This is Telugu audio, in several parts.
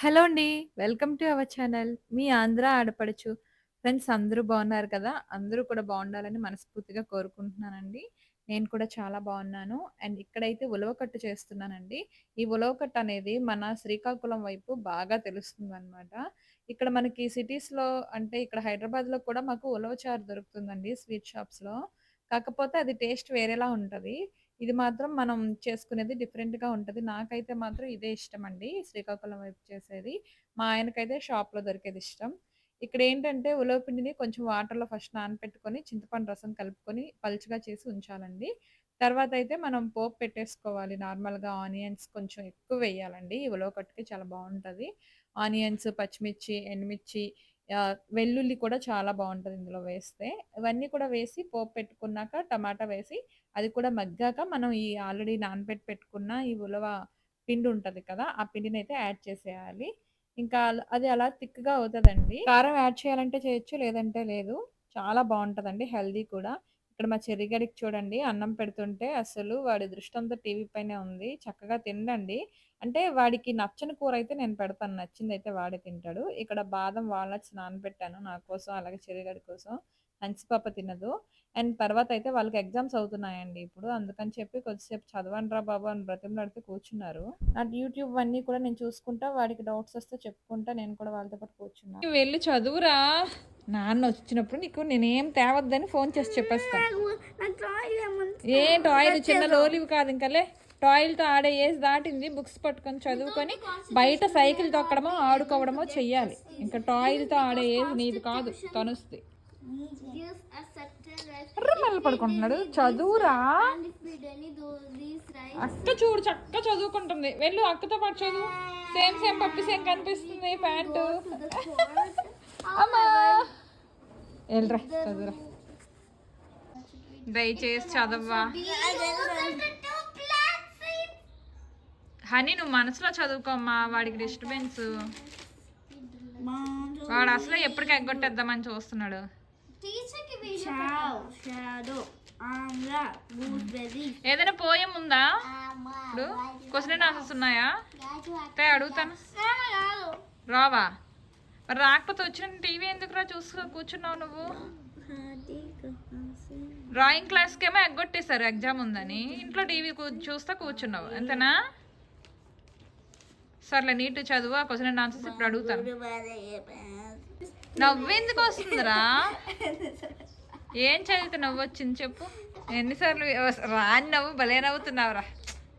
హలో అండి. Welcome to our channel. మీ ఆంధ్ర ఆడపడుచు. ఫ్రెండ్స్ అందరూ బాగున్నారు కదా! అందరూ కూడా బాగుండాలని మనస్ఫూర్తిగా కోరుకుంటున్నానండి. నేను కూడా చాలా బాగున్నాను. అండ్ ఇక్కడైతే ఉలవకట్టు చేస్తున్నానండి. ఈ ఉలవకట్టు అనేది మన శ్రీకాకుళం వైపు బాగా తెలుస్తుందనమాట. ఇక్కడ మనకి సిటీస్‌లో అంటే ఇక్కడ హైదరాబాద్‌లో కూడా మాకు ఉలవచారు దొరుకుతుందండి స్వీట్ షాప్స్‌లో. కాకపోతే అది టేస్ట్ వేరేలా ఉంటది. ఇది మాత్రం మనం చేసుకునేది డిఫరెంట్‌గా ఉంటుంది నాకైతే మాత్రం ఇదే ఇష్టం అండి శ్రీకాకుళం వైపు చేసేది. మా ఆయనకైతే షాప్‌లో దొరికేది ఇష్టం. ఇక్కడేంటంటే ఉలవ పిండిని కొంచెం వాటర్‌లో ఫస్ట్ నానపెట్టుకొని, చింతపండు రసం కలుపుకొని పలుచగా చేసి ఉంచాలండి. తర్వాత అయితే మనం పోపు పెట్టేసుకోవాలి. నార్మల్‌గా ఆనియన్స్ కొంచెం ఎక్కువ వేయాలండి. ఈ ఉలవకట్టుకి చాలా బాగుంటుంది ఆనియన్స్, పచ్చిమిర్చి, ఎండుమిర్చి వెల్లుల్లి కూడా చాలా బాగుంటుంది ఇందులో వేస్తే. ఇవన్నీ కూడా వేసి పోపు పెట్టుకున్నాక టమాటా వేసి అది కూడా మగ్గాక మనం ఈ ఆల్రెడీ నానబెట్టి పెట్టుకున్న ఈ ఉలవ పిండి ఉంటుంది కదా! ఆ పిండిని అయితే యాడ్ చేసేయాలి. ఇంకా అది అలా థిక్‌గా అవుతుందండి కారం యాడ్ చేయాలంటే చేయొచ్చు. లేదంటే లేదు. చాలా బాగుంటుందండి హెల్దీ కూడా. ఇక్కడ మా చెరిగడికి చూడండి అన్నం పెడుతుంటే అసలు వాడి దృష్టంతా టీవీ పైనే ఉంది. చక్కగా తినండి అంటే వాడికి నచ్చని కూరైతే నేను పెడతాను. నచ్చిందయితే వాడే తింటాడు. ఇక్కడ బాదం, వాల్‌నట్స్ నానబెట్టాను నా కోసం, అలాగే చెర్రిగాడి కోసం. హన్సీ పాప తినదు. అండ్ తర్వాతయితే వాళ్ళకి ఎగ్జామ్స్ అవుతున్నాయండి ఇప్పుడు. అందుకని చెప్పి కొద్దిసేపు చదవండిరా బాబు అని బ్రతిమలాడితే కూర్చున్నారు. నా యూట్యూబ్ అన్నీ కూడా నేను చూసుకుంటా, వాడికి డౌట్స్ వస్తే చెప్పుకుంటా నేను కూడా వాళ్ళతో పాటు కూర్చున్నా. "నువ్వు వెళ్ళి చదువురా. నాన్న వచ్చినప్పుడు నీకు నేనేం తేవద్దని ఫోన్ చేసి చెప్పేస్తాను. ఏ టాయ్లు చిన్న లోలివి కాదు ఇంకలే టాయిల్తో ఆడే ఏజ్ దాటింది బుక్స్ పట్టుకొని చదువుకొని బయట సైకిల్ తొక్కడమో ఆడుకోవడమో చెయ్యాలి. ఇంకా టాయిల్తో ఆడే ఏజ్ నీది కాదు తనుస్తుంది మళ్ళీ పడుకుంటున్నాడు. చదువురా. అక్క చూడు చక్క చదువుకుంటుంది. వెళ్ళు అక్కతో పాటు చదువు. సేమ్ సేమ్ పప్పి సేమ్ కనిపిస్తుంది ప్యాంటు. అమ్మా. వెళ్ళరా చదువురా. దయచేసి చదవ్వా. హనీ నువ్వు మనసులో చదువుకోమ్మా వాడికి డిస్టర్బెన్స్ వాడు అసలు ఎప్పటికి ఎగ్గొట్టేద్దామని చూస్తున్నాడు. ఏదైనా పోయం ఉందా? ఇప్పుడు క్వశ్చన్ ఆన్సర్స్ ఉన్నాయా? అడుగుతాను. రావా? మరి రాకపోతే వచ్చిన టీవీ ఎందుకు రా చూసుకో కూర్చున్నావు నువ్వు? డ్రాయింగ్ క్లాస్కి ఏమో ఎగ్గొట్టేశారు ఎగ్జామ్ ఉందని. ఇంట్లో టీవీ చూస్తా కూర్చున్నావు అంతేనా? సర్లే నీట్ చదువు ఆ క్వశ్చన్ ఆన్సర్స్ ఇప్పుడు అడుగుతాను. నవ్వెందుకు వస్తుందిరా? ఏం చదివితే నవ్వు వచ్చింది చెప్పు. ఎన్నిసార్లు రాని నవ్వు భలే నవ్వుతున్నావురా.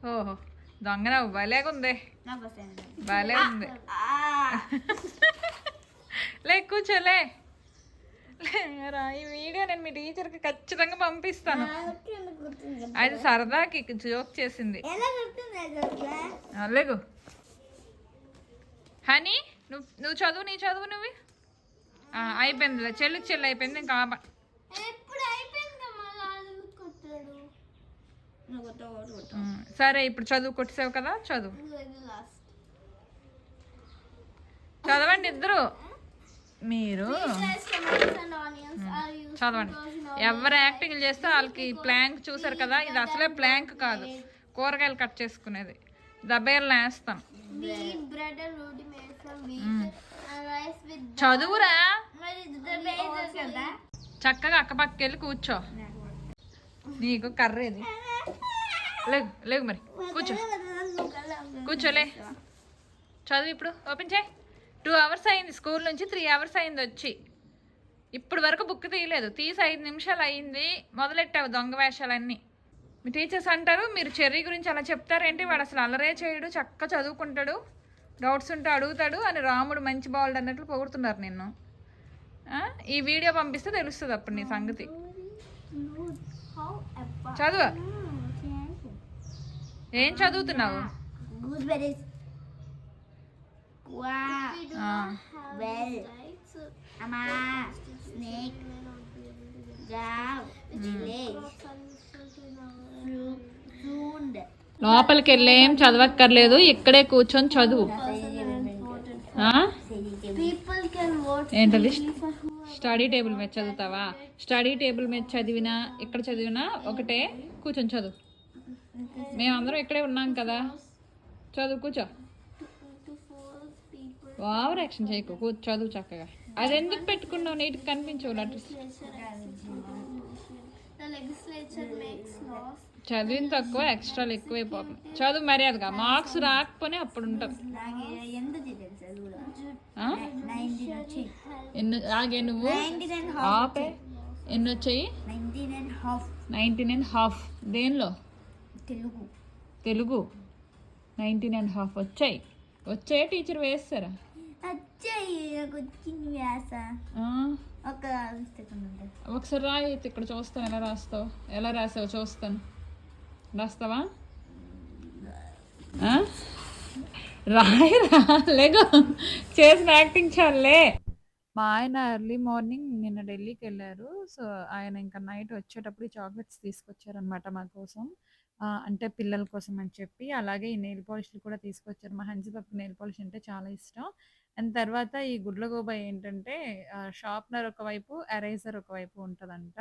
ఓహో దొంగ నవ్వు భలేగా ఉంది. భలే ఉంది. లే కూర్చోలే. లేరా ఈ వీడియో నేను మీ టీచర్కి ఖచ్చితంగా పంపిస్తాను. అది సరదాకి జోక్ చేసింది. ఆ, లేగు. హనీ నువ్వు నువ్వు చదువు నీ చదువు నువ్వు? ఆ, అయిపోయిందిలే. చెల్లికి చెల్లి అయిపోయింది. ఇంకా సరే ఇప్పుడు చదువు కొట్టేసావు కదా చదువు. చదవండి ఇద్దరు. మీరు చదవండి. ఎవరు యాక్టింగ్ చేస్తే వాళ్ళకి ప్లాంక్ చూసారు కదా ఇది అసలే ప్లాంక్ కాదు. కూరగాయలు కట్ చేసుకునేది. దబేర్లు వేస్తాం with చదువురా? చక్కగా అక్కపక్కకి వెళ్ళి కూర్చో. నీకు కర్రేది లేగు లేగు మరి. కూర్చో. కూర్చోలే చదువు ఇప్పుడు. ఓపెన్ చేయి. టూ అవర్స్ అయింది. స్కూల్ నుంచి త్రీ అవర్స్ అయింది వచ్చి. ఇప్పుడు వరకు బుక్ తీయలేదు. తీసి ఐదు నిమిషాలు అయింది. మొదలెట్టావు దొంగ వేషాలన్నీ? మీ టీచర్స్ అంటారు మీరు చెర్రీ గురించి అలా చెప్తారేంటి? వాడు అసలు అల్లరే చేయడు చక్కగా చదువుకుంటాడు డౌట్స్ ఉంటే అడుగుతాడు అని రాముడు మంచి బాలుడు అన్నట్లు పొగుడుతున్నారు నిన్ను. ఆ? ఈ వీడియో పంపిస్తే తెలుస్తుంది అప్పుడు నీ సంగతి. చదువు. ఏం చదువుతున్నావు? gooseberries లోపలికి వెళ్ళేం చదవక్కర్లేదు ఇక్కడే కూర్చొని చదువు. ఏంటది స్టడీ టేబుల్ మీద చదువుతావా? స్టడీ టేబుల్ మీద చదివినా ఇక్కడ చదివినా ఒకటే కూర్చొని చదువు. మేమందరం ఇక్కడే ఉన్నాం కదా. చదువు కూర్చో. వావ్ force ఓవర్ యాక్షన్ చేయకు చదువు చక్కగా. అది ఎందుకు పెట్టుకున్నావు? నీటికి కనిపించవు లెటర్స్ చదివిన తక్కువ ఎక్స్ట్రాలు ఎక్కువైపోతుంది చదువు మర్యాదగా. మార్క్స్ రాకపోతే అప్పుడు వచ్చి ఎన్ని ఆగే నువ్వు? ఆపే. ఎన్ని వచ్చాయి నైన్టీన్ అండ్ హాఫ్. దేనిలో? Telugu. Telugu. Nineteen and half. వచ్చాయి. వచ్చాయి టీచర్ వేస్తారా? ఒకసారి రాయి ఇక్కడ చూస్తాను. ఎలా రాస్తావు? ఎలా రాసావు? చూస్తాను. రాస్తావా? ఆ? రాయి లేగో. చేసిన యాక్టింగ్ చాలే మా ఆయన ఎర్లీ మార్నింగ్ నిన్న ఢిల్లీకి వెళ్ళారు. సో ఆయన ఇంకా నైట్ వచ్చేటప్పుడు చాక్లెట్స్ తీసుకొచ్చారనమాట మా కోసం. అంటే పిల్లల కోసం అని చెప్పి. అలాగే ఈ నెయిల్ పాలిష్లు కూడా తీసుకొచ్చారు. మా హంజి నెయిల్ పాలిష్ అంటే చాలా ఇష్టం. అండ్ తర్వాత ఈ గుడ్లగూబ ఏంటంటే షార్ప్నర్ ఒకవైపు ఎరైజర్ ఒకవైపు ఉంటుందంట.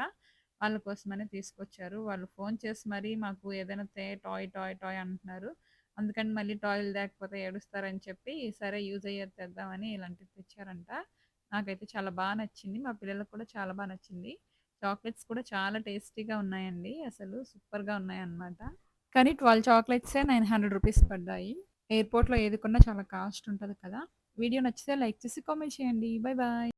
వాళ్ళ కోసమని తీసుకొచ్చారు. వాళ్ళు ఫోన్ చేసి మరీ మాకు ఏదైనా తే టాయ్ టాయ్ టాయ్ అంటున్నారు. అందుకని మళ్ళీ టాయ్లు లేకపోతే ఏడుస్తారని చెప్పి సరే యూజ్ అయ్యేది తెద్దామని ఇలాంటివి తెచ్చారంట. నాకైతే చాలా బాగా నచ్చింది. మా పిల్లలకు కూడా చాలా బాగా నచ్చింది. చాక్లెట్స్ కూడా చాలా టేస్టీగా ఉన్నాయండి. అసలు సూపర్గా ఉన్నాయన్నమాట. కానీ ట్వెల్వ్ చాక్లెట్సే నైన్ హండ్రెడ్ రూపీస్ పడ్డాయి. ఎయిర్పోర్ట్లో ఏది కొన్నా చాలా కాస్ట్ ఉంటుంది కదా. వీడియో నచ్చితే లైక్ చేసి కామెంట్ చేయండి. Bye bye